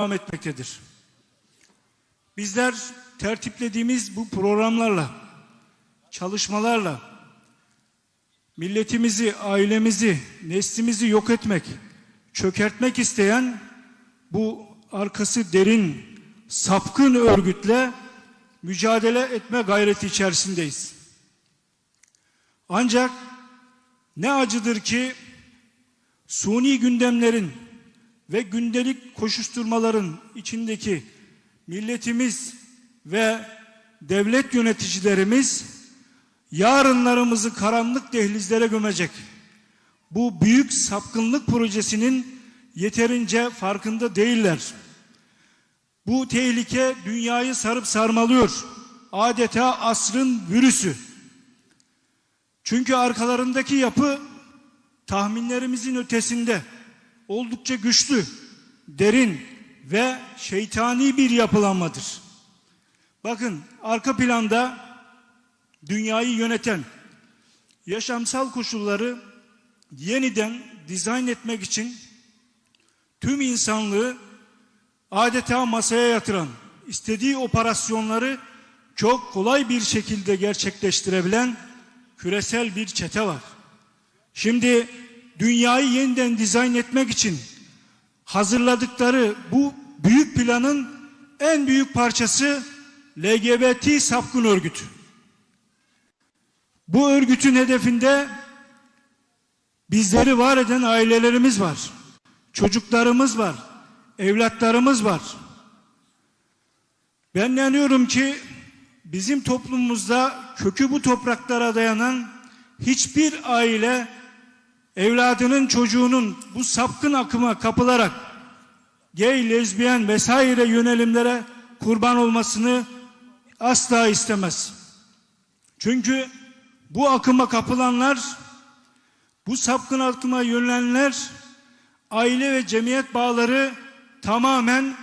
devam etmektedir. Bizler tertiplediğimiz bu programlarla, çalışmalarla milletimizi, ailemizi, neslimizi yok etmek, çökertmek isteyen bu arkası derin, sapkın örgütle mücadele etme gayreti içerisindeyiz. Ancak ne acıdır ki suni gündemlerin ve gündelik koşuşturmaların içindeki milletimiz ve devlet yöneticilerimiz yarınlarımızı karanlık dehlizlere gömecek. Bu büyük sapkınlık projesinin yeterince farkında değiller. Bu tehlike dünyayı sarıp sarmalıyor. Adeta asrın virüsü. Çünkü arkalarındaki yapı tahminlerimizin ötesinde oldukça güçlü, derin ve şeytani bir yapılanmadır. Bakın arka planda dünyayı yöneten yaşamsal koşulları yeniden dizayn etmek için tüm insanlığı adeta masaya yatıran, istediği operasyonları çok kolay bir şekilde gerçekleştirebilen küresel bir çete var. Şimdi dünyayı yeniden dizayn etmek için hazırladıkları bu büyük planın en büyük parçası LGBT sapkın örgütü. Bu örgütün hedefinde bizleri var eden ailelerimiz var. Çocuklarımız var. Evlatlarımız var. Ben inanıyorum ki bizim toplumumuzda kökü bu topraklara dayanan hiçbir aile evladının çocuğunun bu sapkın akıma kapılarak gay, lezbiyen vesaire yönelimlere kurban olmasını asla istemez. Çünkü bu akıma kapılanlar, bu sapkın akıma yönelenler aile ve cemiyet bağları tamamen